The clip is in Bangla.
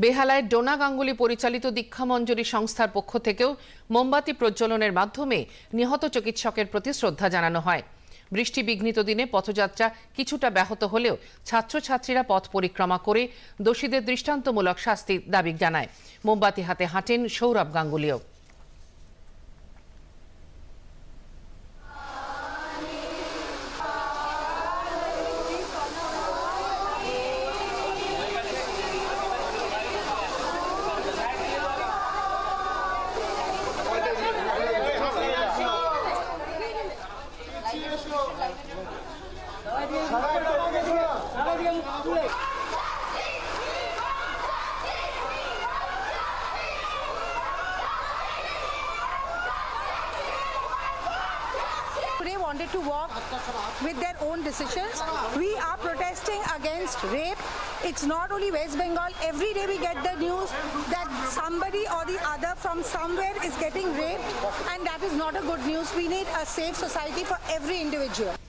বেহালায় ডোনা গাঙ্গুলি পরিচালিত দীক্ষামঞ্জুরি সংস্থার পক্ষ থেকেও মোমবাতি প্রজ্বলনের মাধ্যমে নিহত চিকিৎসকের প্রতি শ্রদ্ধা জানানো হয়। বৃষ্টি বিঘ্নিত দিনে পথযাত্রা কিছুটা ব্যাহত হলেও ছাত্রছাত্রীরা পথ পরিক্রমা করে দোষীদের দৃষ্টান্তমূলক শাস্তি দাবি জানায়। মোমবাতি হাতে হাঁটেন Sourav গাঙ্গুলিও। Today wanted to walk with their own decisions. We are protesting against rape. It's not only West Bengal. Every day we get the news that somebody or the other from somewhere is getting raped, and that is not a good news. We need a safe society for every individual.